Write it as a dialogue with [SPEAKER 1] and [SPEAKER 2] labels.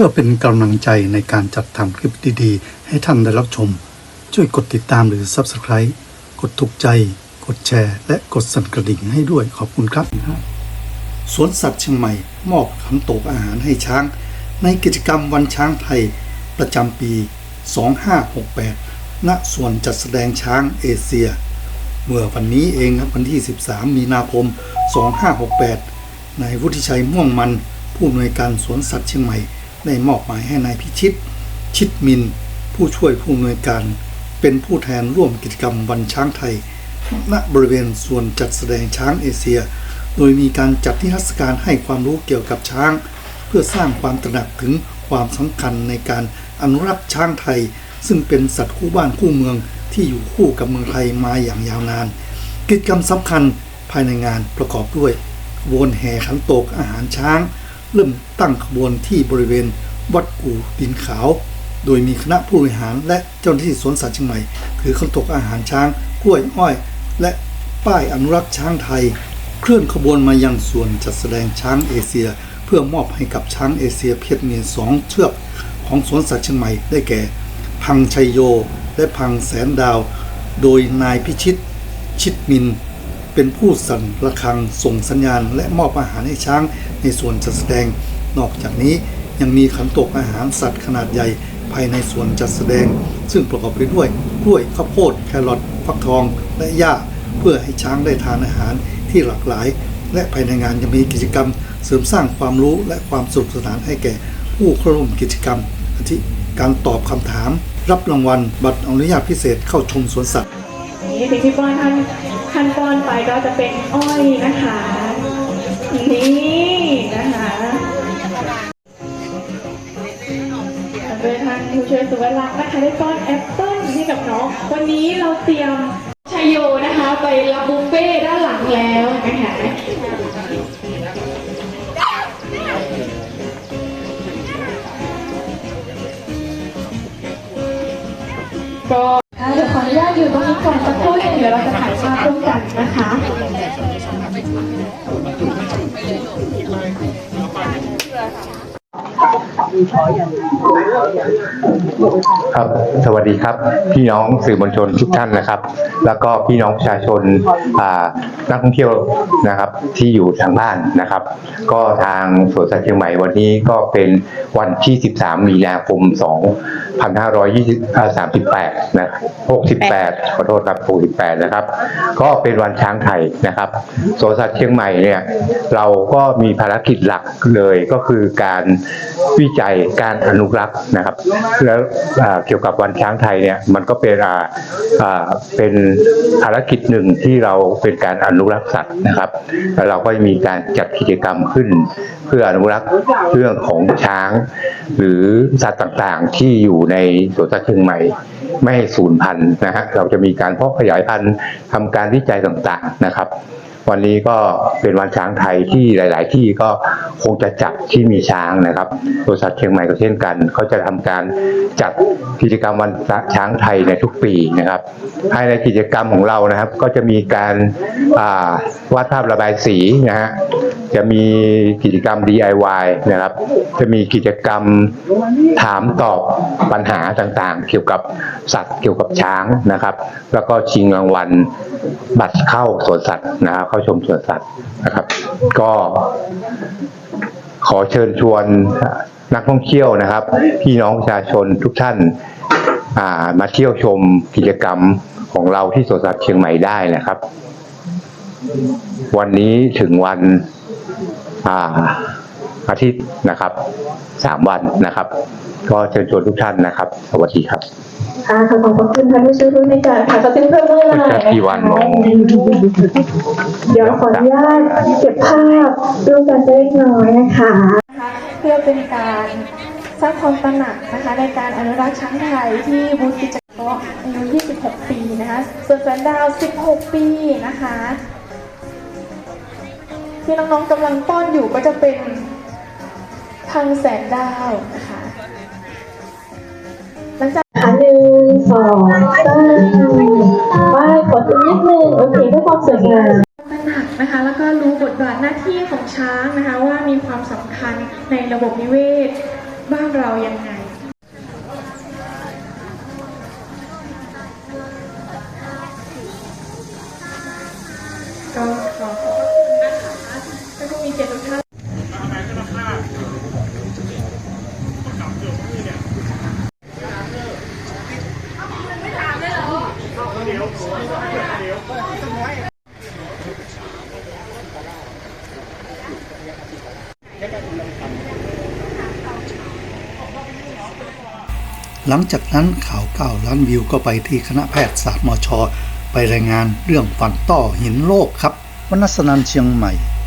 [SPEAKER 1] พื่อเป็นกำลังใจในการจัดทำคลิปดีๆ ให้ท่านได้รับชม ช่วยกดติดตามหรือ Subscribe กดถูกใจ กดแชร์ และกดสั่นกระดิ่งให้ด้วยขอบคุณครับสวนสัตว์เชียงใหม่ มอบขันโตกอาหารให้ช้าง ในกิจกรรมวันช้างไทย ประจำปี 2568 ณ ส่วนจัดแสดงช้างเอเชีย เมื่อวันนี้เองครับวันที่ 13 มีนาคม 2568 นายวุฒิชัยม่วงมัน ผู้อำนวยการสวนสัตว์เชียงใหม่ ได้มอบหมายให้นายพิชิต ชิดมิน ผู้ช่วยผู้อำนวยการ เป็นผู้แทนร่วมกิจกรรมวันช้างไทย ณบริเวณส่วนจัดแสดงช้างเอเชีย โดยมีการจัดนิทรรศการให้ความรู้เกี่ยวกับช้าง เพื่อสร้างความตระหนักถึงความสำคัญในการอนุรักษ์ช้างไทย ซึ่งเป็นสัตว์คู่บ้านคู่เมืองที่อยู่คู่กับเมืองไทยมาอย่างยาวนาน กิจกรรมสำคัญภายในงานประกอบด้วยวนแห่ขันโตกอาหารช้าง เริ่มตั้งขบวนที่บริเวณวัดกู่ดินขาว โดยมีคณะผู้บริหารและเจ้าหน้าที่สวนสัตว์เชียงใหม่ ถือขันตกอาหารช้างกล้วยอ้อย และป้ายอนุรักษ์ช้างไทย เคลื่อนขบวนมายังส่วนจัดแสดงช้างเอเชีย เพื่อมอบให้กับช้างเอเชียเพศเมียสองเชือกของสวนสัตว์เชียงใหม่ได้แก่ พังชัยโย และพังแสนดาว โดยนายพิชิต ชิดมิน เป็นผู้สั่นระฆังส่งสัญญาณ และมอบอาหารให้ช้างในส่วนจัดแสดง นอกจากนี้ยังมีขันตกอาหารสัตว์ขนาดใหญ่ภายในส่วนจัดแสดง ซึ่งประกอบไปด้วยกล้วยข้าวโพดแครอทฟักทอง และหญ้า เพื่อให้ช้างได้ทานอาหารที่หลากหลาย และภายในงานยังมีกิจกรรม เสริมสร้างความรู้และความสนุกสนานให้แก่ผู้เข้าร่วมกิจกรรมอาทิการตอบคำถาม รับรางวัล บัตรอนุญาตพิเศษเข้าชมสวนสัตว์
[SPEAKER 2] นี่สิ่งที่ป้อนท่าน ขั้นตอนไปก็จะเป็นอ้อยนะคะ นี่นะคะโดยทางผู้ช่วยสุวรรณนะคะได้ป้อนแอปเปิ้ลให้กับน้อง วันนี้เราเตรียมชายโยนะคะ ไปรับบุฟเฟ่ด้านหลังแล้วนะคะ ออนุญาตอยู่ตรงนี้ก่อนสักครู่หนึงเดี๋ยวเราจะถ่ายภาพร่วมกันนะคะ
[SPEAKER 3] ครับสวัสดีครับ พี่น้องสื่อมวลชนทุกท่านนะครับ แล้วก็พี่น้องประชาชนอ่านักท่องเที่ยวนะครับ ที่อยู่ทางบ้านนะครับ ก็ทางสวนสัตว์เชียงใหม่วันนี้ก็เป็นวันที่ 13 มีนาคม 2538 นะ 68 ขอโทษครับ 68 นะครับ ก็เป็นวันช้างไทยนะครับสวนสัตว์เชียงใหม่เนี่ย เราก็มีภารกิจหลักเลยก็คือการวิจัยการอนุรักษ์นะครับ แล้วเกี่ยวกับวันช้างไทยเนี่ยมันก็เป็นอ่าเป็นภารกิจหนึ่งที่เราเป็นการอนุรักษ์สัตว์นะครับแล้วเราก็มีการจัดกิจกรรมขึ้น เพื่ออนุรักษ์เรื่องของช้าง หรือสัตว์ต่างๆที่อยู่ในสวนสัตว์เชียงใหม่ ไม่ให้สูญพันธุ์นะฮะเราจะมีการเพาะขยายพันธุ์ทำการวิจัยต่างๆนะครับ วันนี้ก็เป็นวันช้างไทยที่หลาย ๆ ที่ก็คงจะจัดที่มีช้างนะครับบริษัทเชียงใหม่ก็เช่นกันเขาจะทำการจัดกิจกรรมวันช้างไทยในทุกปีนะครับ ภายในกิจกรรมของเรานะครับ ก็จะมีการวาดภาพระบายสีนะฮะ จะมีกิจกรรม DIY นะครับ จะมีกิจกรรมถามตอบปัญหาต่างๆ เกี่ยวกับสัตว์เกี่ยวกับช้างนะครับ แล้วก็ชิงรางวัลบัตรเข้าสวนสัตว์นะครับเข้าชมสวนสัตว์นะครับ ก็ขอเชิญชวนนักท่องเที่ยวนะครับ พี่น้องประชาชนทุกท่านามาเที่ยวชมกิจกรรมของเราที่สวนสัตว์เชียงใหม่ได้นะครับ วันนี้ถึงวัน อ่าอาทิตย์นะครับสามวันนะครับ ก็เชิญชวนทุกท่านนะครับ สวัสดีครับ
[SPEAKER 2] ค่ะขอบคุณท่านผู้ช่วยผู้ในวยการค่ะจะเป็นเพื่อนเมื่อไหร่
[SPEAKER 3] จะกี่วันมอง
[SPEAKER 2] เดี๋ยวขออนุญาตเก็บภาพร่วมกันสักเล็กน้อยนะคะ เพื่อเป็นการสร้างความตระหนักนะคะในการอนุรักษ์ช้างไทยที่บูธกิจกรรมอายุ 26 ปีนะคะ ส่วนแสนดาว 16 ปีนะคะ ที่น้องๆกำลังป้อนอยู่ก็จะเป็นพังแสนดาวนะคะหลังจาก
[SPEAKER 4] ค่ะหนึ่งสองสามไหว้กดอีกนิดนึงโอเคเพื่อความสวยงาม
[SPEAKER 2] ตระหนักนะคะ แล้วก็รู้บทบาทหน้าที่ของช้างนะคะ ว่ามีความสำคัญในระบบนิเวศบ้านเรายังไง ท่านผู้มีเกียรติทุกท่า
[SPEAKER 1] หลังจากนั้นข่าวเก้าล้านวิวก็ไปที่คณะแพทยศาสตร์มช ไปรายงานเรื่องฟันต้อหินโลกครับ วนัสนันเชียงใหม่